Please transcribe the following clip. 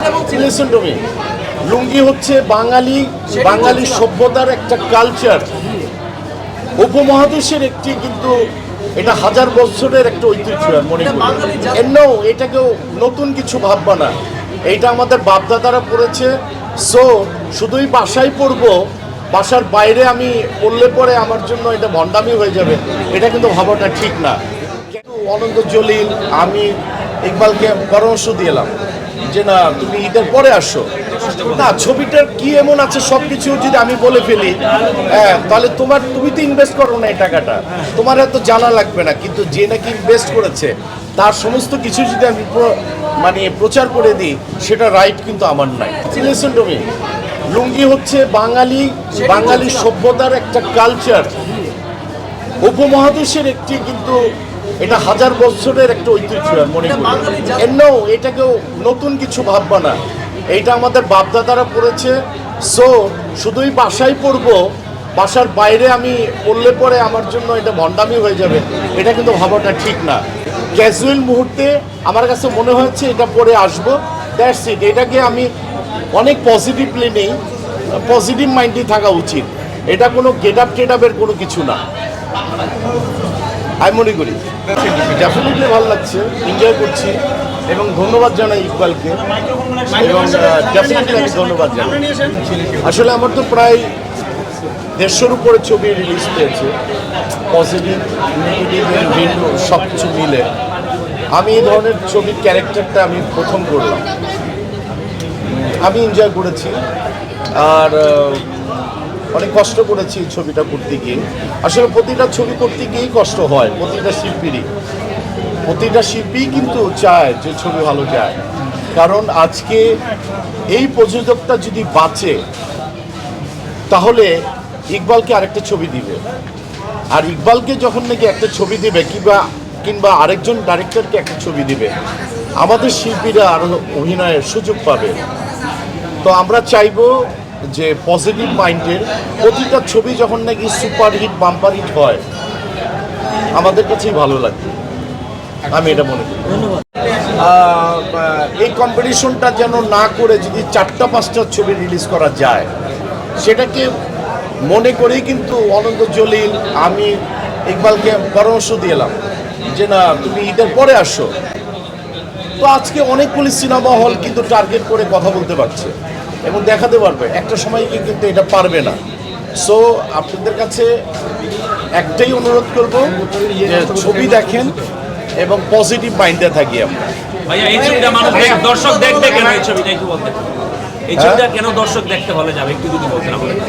Listen to me লুঙ্গি হচ্ছে বাঙালি বাঙালি সভ্যতার একটা কালচার উপমহাদেশের একটি কিন্তু এটা হাজার বছরের একটা ঐতিহ্য মনে করি। এটাকেও নতুন কিছু ভাববা না। এইটা আমাদের বাপদাদারা পড়েছে সো শুধুই বাসায় পড়ব বাসার বাইরে আমি পড়লে পরে আমার জন্য এটা ভণ্ডামি হয়ে যাবে। এটা কিন্তু ভাবাটা ঠিক না। অনন্ত জলিল আমি ইকবালকে পরামর্শ দিলাম যে না, তুমি ঈদের পরে আসো। না, ছবিটার কি এমন আছে সব কিছু যদি আমি বলে ফেলি হ্যাঁ তাহলে তোমার, তুমি তো ইনভেস্ট করো না এই টাকাটা। তোমার এত জানা লাগবে না, কিন্তু যে নাকি ইনভেস্ট করেছে, তার সমস্ত কিছু যদি আমি মানে প্রচার করে দিই, সেটা রাইট কিন্তু আমার নাই। লিসেন টু লুঙ্গি হচ্ছে বাঙালি বাঙালি সভ্যতার একটা কালচার উপমহাদেশের একটি কিন্তু এটা হাজার বছরের একটা ঐতিহ্য মনে করি। এমনও এটাকেও নতুন কিছু ভাববা না। এইটা আমাদের বাপদাদারা পড়েছে। সো শুধুই বাসায় পড়ব বাসার বাইরে আমি পড়লে পরে আমার জন্য এটা ভণ্ডামি হয়ে যাবে। এটা কিন্তু ভাবাটা ঠিক না। ক্যাজুয়াল মুহূর্তে আমার কাছে মনে হয়েছে এটা পরে আসব। দ্যাটস ইট এটাকে আমি অনেক পজিটিভলি নেই। পজিটিভ মাইন্ডই থাকা উচিত। এটা কোনো গেট আপ টেট আপের কোনো কিছু না। আমি মনে করি ডেফিনেটলি ভালো লাগছে এনজয় করছি এবং ধন্যবাদ জানাই ইকবালকে এবং ডেফিনেটলি আমি ধন্যবাদ জানাই। আসলে আমার তো প্রায় দেড়শোর উপরে ছবি রিলিজ পেয়েছে। পজিটিভ সব কিছু মিলে। আমি এই ধরনের ছবির ক্যারেক্টারটা আমি প্রথম করলাম। আমি এনজয় করেছি। আর অনেক কষ্ট করেছি ছবিটা করতে গিয়ে। আসলে প্রতিটা ছবি করতে গিয়েই কষ্ট হয়, প্রতিটা শিল্পীরই। প্রতিটা শিল্পী কিন্তু চায় যে ছবি ভালো যায়। কারণ আজকে এই প্রযোজকটা যদি বাঁচে, তাহলে ইকবালকে আরেকটা ছবি দিবে। আর ইকবালকে যখন নাকি একটা ছবি দিবে, কিংবা কিংবা আরেকজন ডাইরেক্টরকে একটা ছবি দিবে, আমাদের শিল্পীরা আরও অভিনয়ের সুযোগ পাবে। তো আমরা চাইব যে পজিটিভ মাইন্ডের প্রতিটা ছবি যখন নাকি সুপার হিট বাম্পার হিট হয় আমাদের কাছেই ভালো লাগে। আমি এটা মনে করি। এই কম্পিটিশনটা যেন না করে যদি চারটা পাঁচটা ছবি রিলিজ করা যায় সেটাকে মনে করেই কিন্তু অনন্ত জলিল আমি ইকবালকে পরামর্শ দিলাম যে না তুমি ঈদের পরে আসো। তো আজকে অনেকগুলি সিনেমা হল কিন্তু টার্গেট করে কথা বলতে পারছে। এবং দেখাতে পারবে। একটা সময় গিয়ে কিন্তু এটা পারবে না। সো আপনাদের কাছে একটাই অনুরোধ করব যে ছবি দেখেন এবং পজিটিভ মাইন্ডে থাকি আমরা। ভাইয়া এই ছবিটা মানুষ দেখ- দর্শক দেখবে কেন এই ছবিটা? একটু বলতে। এই ছবিটা কেন দর্শক দেখতে হলে যাবে? একটু যদি বলতে আমাদের।